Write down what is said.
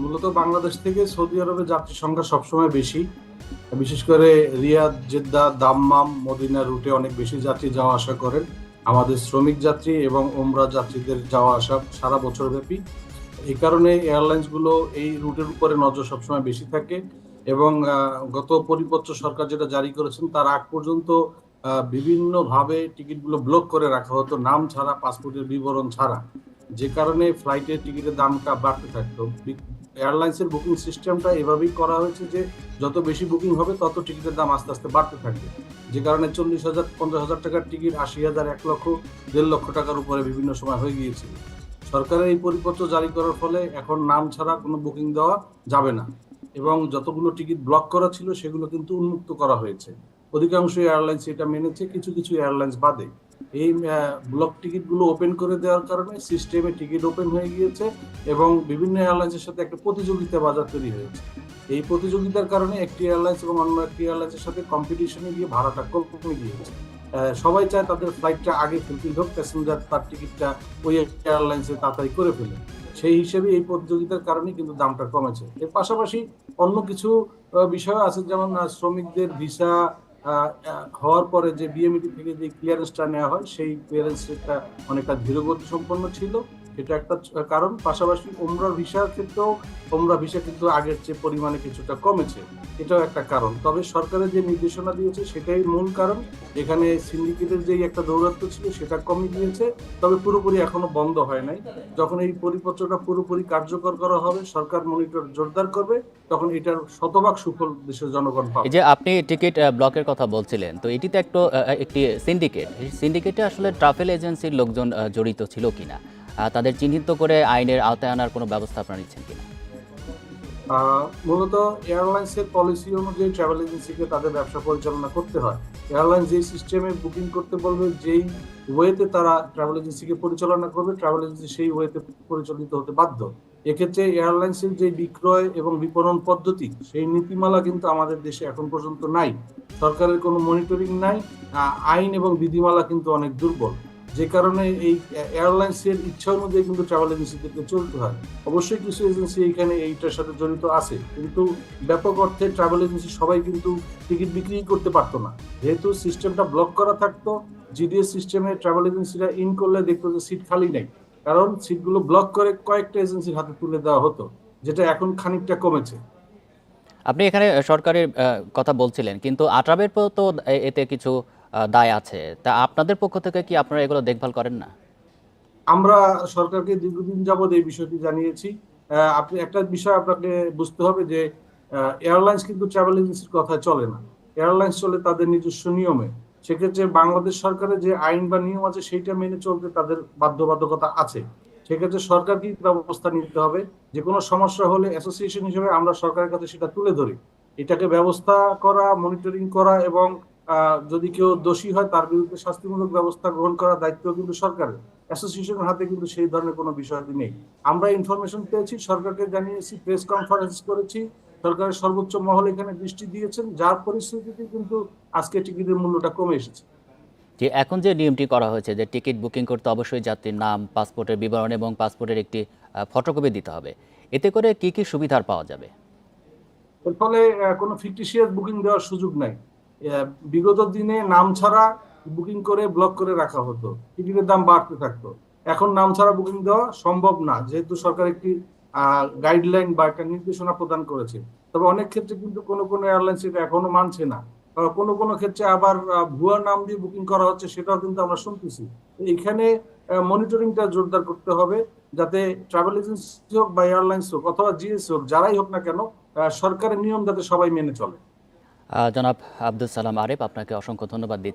মূলত বাংলাদেশ থেকে সৌদি আরবে যাত্রী সংখ্যা সবসময় বেশি। বিশেষ করে রিয়াদ, জেদ্দা, দাম্মাম, মদিনা রুটে অনেক বেশি যাত্রী যাওয়া আসা করেন। আমাদের শ্রমিক যাত্রী এবং ওমরা যাত্রীদের যাওয়া আসা সারা বছর ব্যাপী। এই কারণে এয়ারলাইন্সগুলো এই রুটের উপরে নজর সবসময় বেশি থাকে এবং গত পরিপত্র সরকার যেটা জারি করেছেন, তার আগ পর্যন্ত বিভিন্নভাবে টিকিটগুলো ব্লক করে রাখা হতো, নাম ছাড়া, পাসপোর্টের বিবরণ ছাড়া। যে কারণে ফ্লাইটের টিকিটের দামটা বাড়তে থাকতো। এয়ারলাইন্সের বুকিং সিস্টেমটা এভাবেই করা হয়েছে যে যত বেশি বুকিং হবে, তত টিকিটের দাম আস্তে আস্তে বাড়তে থাকবে। যে কারণে চল্লিশ হাজার, পঞ্চাশ হাজার টাকার টিকিট, আশি হাজার, এক লক্ষ, দেড় লক্ষ টাকার উপরে বিভিন্ন সময় হয়ে গিয়েছিল। সরকারের এই পরিপত্র জারি করার ফলে এখন নাম ছাড়া কোনো বুকিং দেওয়া যাবে না এবং যতগুলো টিকিট ব্লক করা ছিল, সেগুলো কিন্তু উন্মুক্ত করা হয়েছে। অধিকাংশ এয়ারলাইন্স এটা মেনেছে, কিছু কিছু এয়ারলাইন্স বাদে। এই ব্লক টিকিটগুলো ওপেন করে দেওয়ার কারণে সিস্টেমে টিকিট ওপেন হয়ে গিয়েছে এবং বিভিন্ন এয়ারলাইন্সের সাথে একটা প্রতিযোগিতা বাজার তৈরি হয়েছে। এই প্রতিযোগিতার কারণে একটি এয়ারলাইন্স এবং অন্য একটি এয়ারলাইন্সের সাথে কম্পিটিশনে গিয়ে ভাড়াটা কমে গিয়েছে। সবাই চায় তাদের ফ্লাইটটা আগে ফুলফিল হোক প্যাসেঞ্জার তার টিকিটটা ওই এয়ারলাইন্সে তাড়াতাড়ি করে ফেলে। সেই হিসেবে এই প্রতিযোগিতার কারণে কিন্তু দামটা কমেছে। এর পাশাপাশি অন্য কিছু বিষয় আছে যেমন শ্রমিকদের ভিসা হওয়ার পরে যে বিএমইটি থেকে যে ক্লিয়ারেন্সটা নেওয়া হয়, সেই ক্লিয়ারেন্সটা অনেকটা ধীরগতি সম্পন্ন ছিল। এটা একটা, কারণ পাশাপাশি ওমরা ভিসার ক্ষেত্রেও, ওমরা ভিসা কিন্তু আগের চেয়ে পরিমাণে কিছুটা কমেছে। এটাও একটা কারণ। তবে সরকারের যে নির্দেশনা দিয়েছে, সেটাই মূল কারণ। এখানে সিন্ডিকেটের যেই একটা দৌরাত্ম ছিল, সেটা কমে গিয়েছে। তবে পুরোপুরি এখনও বন্ধ হয় নাই। যখন এই পরিপত্রটা পুরোপুরি কার্যকর করা হবে, সরকার মনিটর জোরদার করবে, তখন এটার শতভাগ সুফল দেশের জনগণ পাবে। যে আপনি টিকিট ব্লকের কথা বলছিলেন, তো এটিতে একটু একটি সিন্ডিকেট। সিন্ডিকেটে আসলে ট্রাভেল এজেন্সির লোকজন জড়িত ছিল কিনা? তাদের চিহ্নিত করে আইনের আওতায় আনার কোনো ব্যবস্থা আপনারা নিচ্ছেন কিনা? মূলত এয়ারলাইন্সের পলিসি অনুযায়ী ট্রাভেল এজেন্সিকে তাদের ব্যবসা পরিচালনা করতে হয়। এয়ারলাইন্স যেই সিস্টেমে বুকিং করতে বলবে, যেই ওয়েতে তারা ট্রাভেল এজেন্সিকে পরিচালনা করবে, ট্রাভেল এজেন্সি সেই ওয়েতে পরিচালিত হতে বাধ্য। এক্ষেত্রে এয়ারলাইন্সের যে বিক্রয় এবং বিপণন পদ্ধতি, সেই নীতিমালা কিন্তু আমাদের দেশে এখন পর্যন্ত নাই। সরকারের কোনো মনিটরিং নাই। আইন এবং বিধিমালা কিন্তু অনেক দুর্বল। যে কারণে এই এয়ারলাইন্সের ইচ্ছা অনুযায়ী কিন্তু ট্রাভেল এজেন্সিদেরকে চলতে হয়। অবশ্যই কিছু এজেন্সি এখানে এইটার সাথে জড়িত আছে, কিন্তু ব্যাপক অর্থে ট্রাভেল এজেন্সি সবাই কিন্তু টিকিট বিক্রি করতে পারতো না। যেহেতু সিস্টেমটা ব্লক করা থাকতো জিডিএস সিস্টেমে ট্রাভেল এজেন্সিরা ইন করলে দেখতো যে সিট খালি নেই। কারণ সিটগুলো ব্লক করে কয়েকটা এজেন্সির হাতে তুলে দেওয়া হতো, যেটা এখন খানিকটা কমেছে। আপনি এখানে সরকারের কথা বলছিলেন, কিন্তু আট্রাবের তো এতে কিছু দায় আছে। তা আপনাদের পক্ষ থেকে কি আপনারা এগুলো দেখভাল করেন না? আমরা সরকারকে দীর্ঘদিন যাবৎ এই বিষয়টি জানিয়েছি। আপনি একটা বিষয় আপনাকে বুঝতে হবে যে এয়ারলাইন্স কিন্তু ট্রাভেল এজেন্সির কথা চলে না। এয়ারলাইন্স চলে তাদের নিজস্ব নিয়মে। সেক্ষেত্রে বাংলাদেশ সরকারের যে আইন বা নিয়ম আছে, সেইটা মেনে চলতে তাদের বাধ্যবাধকতা আছে। সেক্ষেত্রে সরকার কি ব্যবস্থা নিতে হবে। যে কোনো সমস্যা হলে অ্যাসোসিয়েশন হিসেবে আমরা সরকারের কাছে সেটা তুলে ধরি। এটাকে ব্যবস্থা করা, মনিটরিং করা এবং যদি কেউ দোষী হয় তার বিরুদ্ধে শাস্তিমূলক ব্যবস্থা গ্রহণ করার দায়িত্ব কিন্তু সরকারের। অ্যাসোসিয়েশনের হাতে কিন্তু সেই ধরনের কোনো বিষয় নেই। আমরা ইনফরমেশন পেয়েছি সরকারকে জানিয়েছি প্রেস কনফারেন্স করেছি সরকারের সর্বোচ্চ মহল এখানে দৃষ্টি দিয়েছেন যার পরিস্থিতিতে কিন্তু আজকে টিকিটের মূল্যটা কমে এসেছে। যে এখন যে নিয়মটি করা হয়েছে যে টিকিট বুকিং করতে অবশ্যই যাত্রীর নাম পাসপোর্টের বিবরণ এবং পাসপোর্টের একটি ফটোকপি দিতে হবে। এতে করে কি কি সুবিধার পাওয়া যাবে? এর ফলে কোনো ফিকটিশিয়াস বুকিং দেওয়ার সুযোগ নাই। বিগত দিনে নাম ছাড়া বুকিং করে ব্লক করে রাখা হতো। টিকিটের দাম বাড়তে থাকতো। এখন নাম ছাড়া বুকিং দেওয়া সম্ভব না, যেহেতু সরকার একটি গাইডলাইন বা একটা নির্দেশনা প্রদান করেছে। তবে অনেক ক্ষেত্রে কিন্তু কোনো কোনো এয়ারলাইন্স এটা এখনও মানছে না। কোনো কোনো ক্ষেত্রে আবার ভুয়া নাম দিয়ে বুকিং করা হচ্ছে সেটাও কিন্তু আমরা শুনতেছি। এখানে মনিটরিংটা জোরদার করতে হবে, যাতে ট্রাভেল এজেন্সি হোক বা এয়ারলাইন্স হোক অথবা জিএস হোক, যারাই হোক না কেন সরকারের নিয়ম যাতে সবাই মেনে চলে। জনাব আব্দুল সালাম আরেফ আপনাকে অসংখ্য ধন্যবাদ দিচ্ছি।